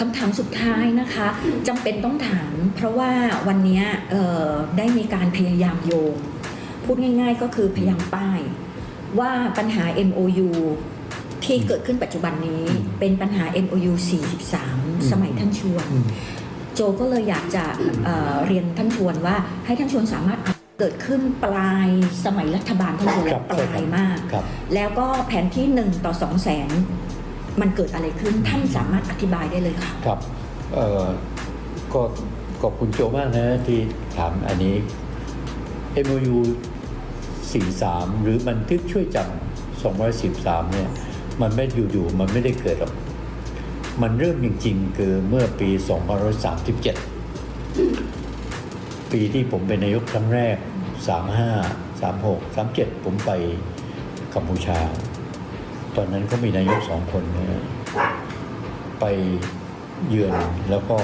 คำถามสุดท้ายนะคะจำเป็นต้องถาม เพราะว่าวันเนี้ยเอ่อได้มีการพยายามโยง พูดง่าย ๆ ก็คือพยายามป้าย ว่าปัญหา MOU ที่เกิดขึ้นปัจจุบันนี้เป็นปัญหา MOU 43 สมัยท่านชวนอืมโจก็เลยอยากจะเอ่อเรียนท่านชวนว่าให้ท่านชวนสามารถเกิดขึ้นปลายสมัยรัฐบาลท่านชวนครัและบปลายมากครับแล้วก็แผนที่ 1 ต่อ2 0 0แสน มันเกิดอะไรขึ้นท่านสามารถอธิบายได้เลยค่ะครับเอ่อก็ขอบคุณโจมากนะที่ถามอันนี้ MOU 43 หรือบันทึกช่วยจำ213เนี่ยมันไม่อยู่ๆมันไม่ได้เกิดหรอกมันเริ่มจริงๆ คือเมื่อปี 2537 ปีที่ผมเป็นนายกครั้งแรก 35 36 37 ผมไปกัมพูชา ตอนนั้นก็มีนายกสองคนนะฮะไปเยือนแล้วก็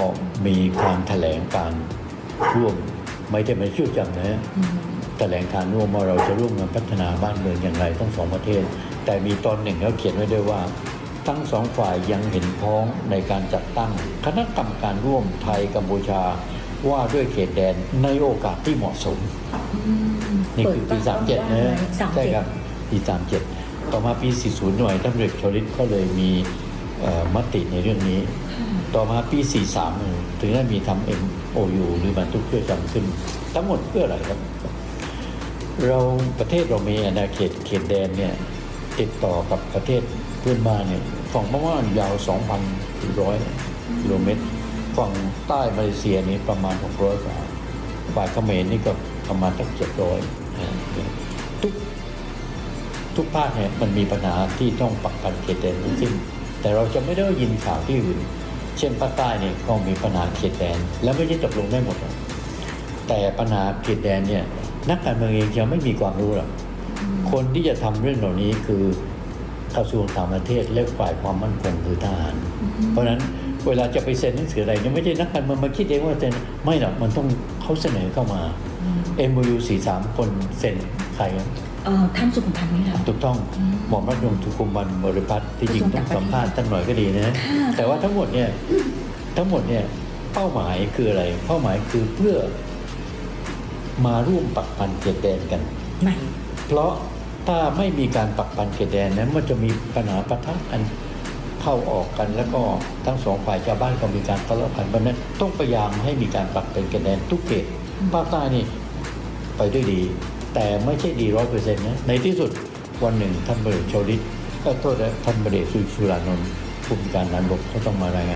มีการแถลงการร่วมไม่ได้มาช่วยจำนะฮะแถลงการร่วมว่าเราจะร่วมกันพัฒนาบ้านเมืองอย่างไรทั้งสองประเทศ แต่มีตอนหนึ่งเขาเขียนไว้ด้วยว่า ทั้งสองฝ่ายยังเห็นพ้องในการจัดตั้ง คณะกรรมการร่วมไทยกัมพูชาว่าด้วยเขตแดนในโอกาสที่เหมาะสม นี่คือปี37นะสามใช่เจ็ดครับปี37 ต่อมาปี 40 หน่วยท่านเรกชลิตก็เลยมีเอ่อมติในเรื่องนี้ ต่อมาปี 43เออถึงได้มีทำ MOU หรือบันทึกเพื่อจำขึ้น ทั้งหมดเพื่ออะไรครับ เราประเทศเรามีอาณาเขตเขตแดนเนี่ยติดต่อกับประเทศเพื่อนบ้านเนี่ยฝั่งพม่ายาว 2,100กิโลเมตรฝั่งใต้มาเลเซียนี่ประมาณ 600กว่าฝ่ายเขมรนี่ก็ประมาณสัก700นะทุก ทุกภาคเนี่ยมันมีปัญหาที่ต้องปักกันเขตแดนทั้งสิ้นแต่เราจะไม่ได้ยินข่าวที่อื่น เช่นภาคใต้เนี่ยก็มีปัญหาเขตแดน แล้วไม่ได้ตกลงได้หมด แต่ปัญหาเขตแดนเนี่ยนักการเมืองเองยังไม่มีความรู้หรอกคนที่จะทำเรื่องเหล่านี้คือกระทรวงต่างประเทศและฝ่ายความมั่นคงคือทหาร เพราะฉะนั้นเวลาจะไปเซ็นหนังสืออะไรเนี่ยไม่ใช่นักการเมืองมาคิดเองว่าเซ็นไม่หรอกมันต้องเขาเสนอเข้ามา MOU 43 คนเซ็นใครครับเอ่อท่านสุขุมพันธ์นี่เหรอถูกต้องหม่อมราชวงศ์สุขุมวันบริพัตรที่จริงต้องสัมภาษณ์ท่านหน่อยก็ดีนะค่ะ แต่ว่าทั้งหมดเนี่ยทั้งหมดเนี่ยเป้าหมายคืออะไร เป้าหมายคือเพื่อมาร่วมปักพันเขตแดนกันไหนเพราะถ้าไม่มีการปักพันเขตแดนนั้นมันจะมีปัญหาปะทะกันเข้าออกกันแล้วก็ทั้งสองฝ่ายชาวบ้านก็มีการทะเลาะกันเพราะฉะนั้นต้องพยายามให้มีการปักเป็นเขตแดนทุกเขตภาคใต้นี่ ไปด้วยดี แต่ไม่ใช่ดีร้อยเปอร์เซ็นต์นะในที่สุดวันหนึ่งท่านบริโชลิตก็โทษนะท่านบริสุสุรานนท์ผู้มีการนันบกก็ต้องมารายงาน